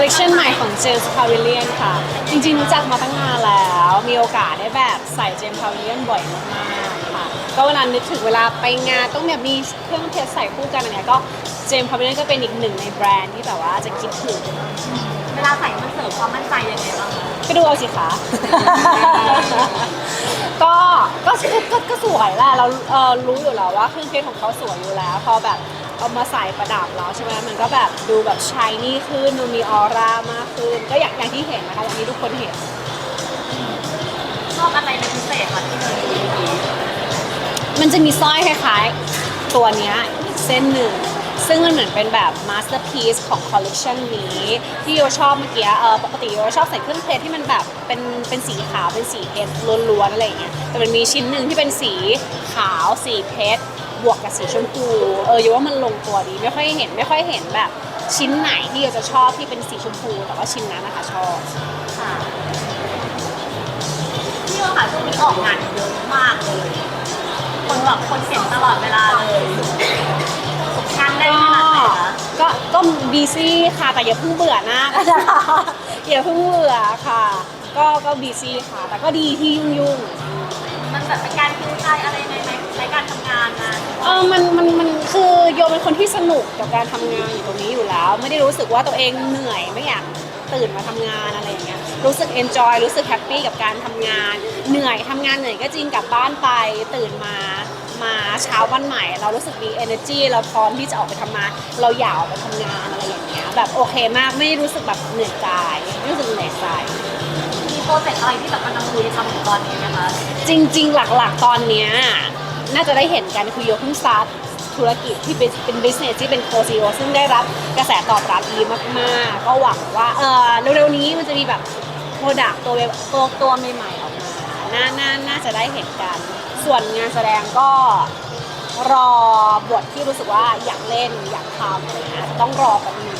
ลเลคชันใหม่ของเจมส์พาวิเลียนค่ะ จริงๆรู้จักมาตั้งนานแล้ว มีโอกาสได้แบบใส่เจมส์พาวิเลียนบ่อยมากๆค่ะ ก็เวลานึกถึงเวลาไปงานต้องแบบมีเครื่องเพชรใส่คู่กันอะไรเงี้ยก็เจมส์พาวิเลียนก็เป็นอีกหนึ่งในแบรนด์ที่แบบว่าจะคิดถึงเวลาใส่มันเสริมความมั่นใจยังไงบ้างคะก็ดูเอาสิคะ ก็ก็ก็ก็สวยแหละเราเออรู้อยู่แล้วว่าเครื่องเพชรของเขาสวยอยู่แล้วพอแบบ เอามาใส่ประดับแล้วใช่ไหมมันก็แบบดูแบบชายนี่ขึ้นดูมีออร่ามากขึ้น ก็อย่างอย่างที่เห็นนะคะอย่างที่ทุกคนเห็น ชอบอะไรเป็นพิเศษคะที่เราดูเมื่อกี้มันจะมีสร้อยคล้ายๆ ตัวเนี้ยอีกเส้นหนึ่ง ซึ่งมันเหมือนเป็นแบบมาสเตอร์พีซของคอลเลกชันนี้ ที่โยชอบเมื่อกี้เออปกติโยชอบใส่เครื่องเพชรที่มันแบบเป็นเป็นสีขาวเป็นสีเพชรล้วนๆอะไรอย่างเงี้ยแต่มันมีชิ้นหนึ่งที่เป็นสีขาวสีเพชร บวกกับสีชมพู เออโยว่ามันลงตัวดี ไม่ค่อยเห็นไม่ค่อยเห็นแบบ ชิ้นไหนที่โยจะชอบที่เป็นสีชมพู แต่ว่าชิ้นนั้นนะคะชอบค่ะพี่โยค่ะช่วงนี้ออกงานเยอะมากเลย คนแบบคนเห็นตลอดเวลาเลยงานได้ขนาดไหนคะก็ก็บีซี่ค่ะแต่อย่าเพิ่งเบื่อหน้ากันนะคะอย่าเพิ่งเบื่อค่ะ ก็ก็บีซี่ค่ะ แต่ก็ดีที่ยุ่งยุ่งมันแบบเป็นการคิวใจอะไรในในใน โยเป็นคนที่สนุกกับการทำงานอยู่ตรงนี้อยู่แล้ว ไม่ได้รู้สึกว่าตัวเองเหนื่อยไม่อยากตื่นมาทำงานอะไรอย่างเงี้ยรู้สึกเอนจอยรู้สึกแฮปปี้กับการทำงาน เหนื่อยทำงานเหนื่อยก็จริงกลับบ้านไปตื่นมามาเช้าวันใหม่ เรารู้สึกมี energy เราพร้อมที่จะออกไปทำงานเราอยากออกไปทำงานอะไรอย่างเงี้ยแบบโอเคมากไม่ได้รู้สึกแบบเหนื่อยกายไม่รู้สึกเหนื่อยใจ มีโปรเจกต์อะไรที่แบบกำลังลุยทำอยู่ตอนนี้ไหมคะจริงๆ หลักๆ ตอนเนี้ยน่าจะได้เห็นกันคือโยเพิ่งสตาร์ท ธุรกิจที่เป็นเป็น business ที่เป็นโคซีโอซึ่งได้รับกระแสตอบรับดีมากๆ ก็หวังว่าเออเร็วๆนี้มันจะมีแบบโปรดักตัวตัวตัวใหม่ๆออกมาน่าน่าน่าจะได้เห็นกัน ส่วนงานแสดงก็รอบทที่รู้สึกว่าอยากเล่นอยากทำอะไรเงี้ยต้องรอแป๊บนึง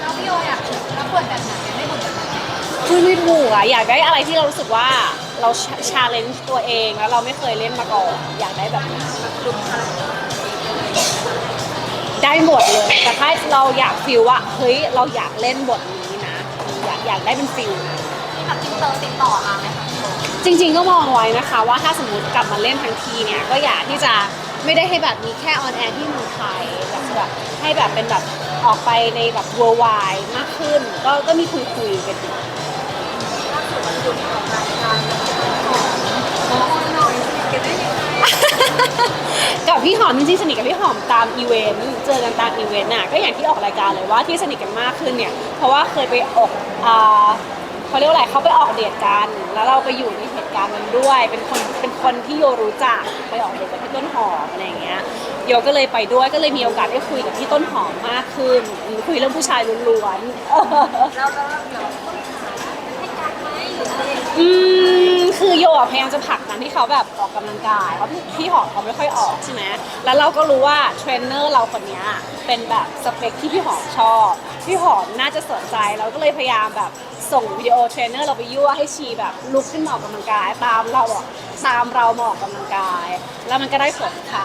แล้วพี่โยอยากรับบทแบบไหนไม่บทแบบไหนคือไม่ถูกอะอยากได้อะไรที่เรารู้สึกว่าเราชาเลนจ์ตัวเองแล้วเราไม่เคยเล่นมาก่อนอยากได้แบบนั้นลุกค่ะ ได้หมดเลยแต่ถ้าเราอยากฟีลว่าเฮ้ยเราอยากเล่นบทนี้นะ อยากอยากได้เป็นฟิลที่แบบอินเตอร์ติดต่อมาไหมคะจริง ๆ ก็มองไว้นะคะว่าถ้าสมมติกลับมาเล่นทั้งทีเนี่ยก็อยากที่จะไม่ได้ให้แบบมีแค่ออนแอร์ที่เมืองไทยอยากจะแบบให้แบบเป็นแบบออกไปในแบบ worldwide มากขึ้น ก็ก็มีคุยคุยๆกันอยู่ กับพี่หอมจริงๆสนิทกับพี่หอมตามอีเวนต์เจอกันตามอีเวนต์น่ะก็อย่างที่ออกรายการเลยว่าที่สนิทกันมากขึ้นเนี่ยเพราะว่าเคยไปออกอ่าเขาเรียกว่าอะไรเขาไปออกเดทกัน แล้วเราไปอยู่ในเหตุการณ์นั้นด้วย เป็นคนเป็นคนที่โยรู้จักไปออกเดทกับพี่ต้นหอมอะไรอย่างเงี้ยโยก็เลยไปด้วยก็เลยมีโอกาสได้คุยกับพี่ต้นหอมมากขึ้น คุยเรื่องผู้ชายล้วนๆแล้วแล้วเดี๋ยวต้องหาให้การไหมหรืออะไรอย่างเงี้ยอืม คือโยอะพยายามจะผลักดันให้เขาแบบออกกำลังกายเพราะพี่หอมเขาไม่ค่อยออกใช่ไหมแล้วเราก็รู้ว่าเทรนเนอร์เราคนนี้เป็นแบบสเปคที่พี่หอมชอบ พี่หอมน่าจะสนใจเราก็เลยพยายามแบบส่งวิดีโอเทรนเนอร์เราไปยั่วให้ชีแบบลุกขึ้นมาออกกำลังกาย ตามเราอะตามเรามาออกกำลังกาย แล้วมันก็ได้ผลค่ะ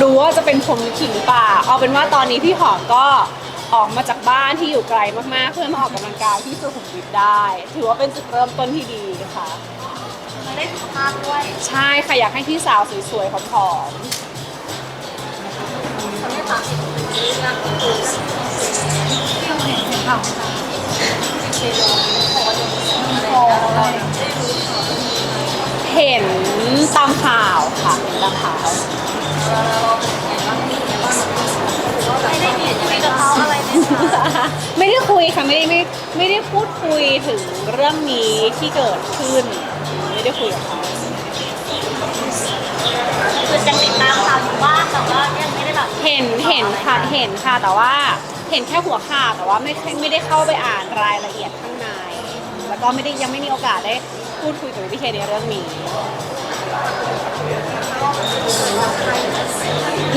ดี๋ยวลองดูว่าจะเป็นผมขิงหรือเปล่า เอาเป็นว่าตอนนี้พี่หอมก็ออกมาจากบ้านที่อยู่ไกลมากๆ เพื่อมาออกกำลังกายที่สุขุมวิทได้ ถือว่าเป็นจุดเริ่มต้นที่ดีค่ะมันได้สุขภาพด้วยใช่ค่ะอยากให้พี่สาวสวยๆผอมเขาได้ตามสิ่งที่เรื่องคือที่เราเห็นเป็นข่าวเชโลโคโดนอะไรได้รู้ๆเห็นตามข่าวค่ะเห็นตามข่าว ไม่ได้มีคุยกับเขาอะไรไหมคะไม่ได้คุยค่ะไม่ได้ไม่ไม่ได้พูดคุยถึงเรื่องนี้ที่เกิดขึ้น ไม่ได้คุยกับเขาคือยังติดตามข่าวอยู่บ้างแต่ว่ายังไม่ได้แบบเห็นเห็นค่ะเห็นค่ะแต่ว่าเห็นแค่หัวข่าวแต่ว่าไม่ไม่ได้เข้าไปอ่านรายละเอียดข้างในแล้วก็ไม่ได้ยังไม่มีโอกาสได้ พูดคุยกับพี่เคในเรื่องนี้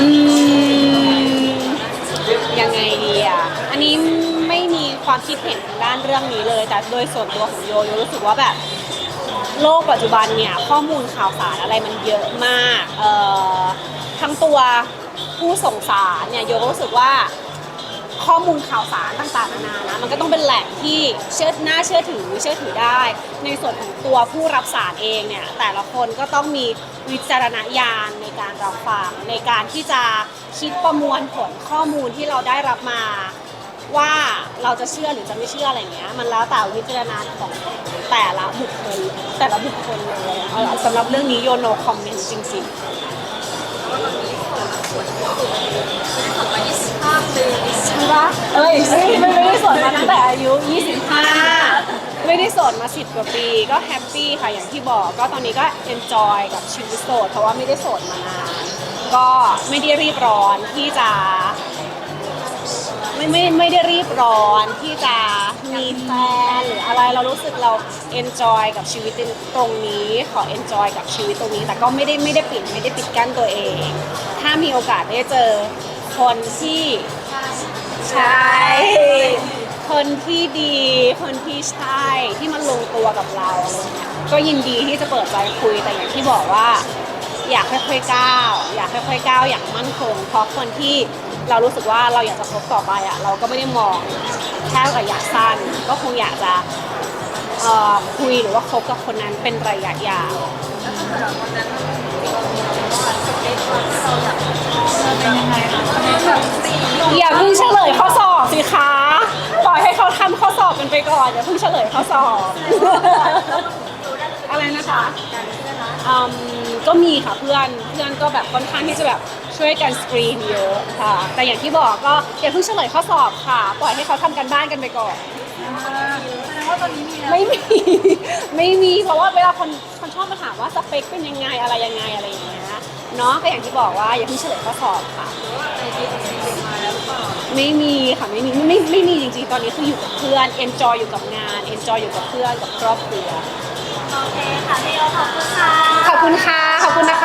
อืมยังไงดีอะ อันนี้ไม่มีความคิดเห็นทางด้านเรื่องนี้เลย แต่โดยส่วนตัวของโยโยรู้สึกว่าแบบโลกปัจจุบันเนี่ยข้อมูลข่าวสารอะไรมันเยอะมาก เอ่อทั้งตัวผู้ส่งสารเนี่ยโยก็รู้สึกว่า ข้อมูลข่าวสารต่างๆนานานะมันก็ต้องเป็นแหล่งที่เชื่อน่าเชื่อถือเชื่อถือได้ ในส่วนของตัวผู้รับสารเองเนี่ยแต่ละคนก็ต้องมีวิจารณญาณในการรับฟังในการที่จะคิดประมวลผลข้อมูลที่เราได้รับมา ว่าเราจะเชื่อหรือจะไม่เชื่ออะไรเงี้ยมันแล้วแต่วิจารณญาณของแต่ละบุคคลแต่ละบุคคลเลยเออสำหรับเรื่องนี้โยโนคอมเมนต์จริงๆ ใช่ปะเอ้ยไม่ไม่ไม่ได้โสดมาตั้งแต่อายุ 25 ไม่ได้โสดมา 10 กว่าปีก็แฮปปี้ค่ะอย่างที่บอกก็ตอนนี้ก็เอนจอยกับชีวิตโสดเพราะว่าไม่ได้โสดมานาน ก็ไม่ได้รีบร้อนที่จะ ไม่ไม่ไม่ได้รีบร้อนที่จะมีแฟนหรืออะไรเรารู้สึกเราเอนจอยกับชีวิตตรงนี้ขอเอนจอยกับชีวิตตรงนี้ แต่ก็ไม่ได้ไม่ได้ปิดไม่ได้ปิดกั้นตัวเอง ถ้ามีโอกาสได้เจอ คนที่ใช่คนที่ดี คนที่ใช่ที่มันลงตัวกับเราอะไรเงี้ยก็ยินดีที่จะเปิดใจคุยแต่อย่างที่บอกว่า อยากค่อยๆก้าวอยากค่อยๆก้าวอย่างมั่นคงเพราะคนที่เรารู้สึกว่าเราอยากจะคบต่อไปอะเราก็ไม่ได้มองแค่ระยะสั้นก็คงอยากจะเอ่อคุยหรือว่าคบกับคนนั้นเป็นระยะยาวแล้วถ้าเกิดวันนั้นว่าสเปคเราที่เราอยากเป็นยังไงคะแบบสี อย่าเพิ่งเฉลยข้อสอบสิคะปล่อยให้เขาทำข้อสอบกันไปก่อนอย่าเพิ่งเฉลยข้อสอบ อะไรนะคะอืมก็มีค่ะเพื่อนเพื่อนก็แบบค่อนข้างที่จะแบบช่วยกันสกรีนเยอะค่ะ แต่อย่างที่บอกก็อย่าเพิ่งเฉลยข้อสอบค่ะ ปล่อยให้เขาทำกันบ้านกันไปก่อน แสดงว่าตอนนี้มีแล้วไม่มี ไม่มีเพราะว่าเวลาคนคนชอบมาถามว่าสเปคเป็นยังไงอะไรยังไงอะไรอย่างเงี้ยเนาะก็อย่างที่บอกว่าอย่าเพิ่งเฉลยข้อสอบค่ะในที่สีม ไม่มีค่ะไม่มีไม่ไม่ไม่มีจริงๆ ตอนนี้คืออยู่กับเพื่อน enjoy อยู่กับงาน enjoy อยู่กับเพื่อนกับครอบครัว โอเคค่ะพี่โอขอบคุณค่ะ ขอบคุณค่ะ ขอบคุณนะคะ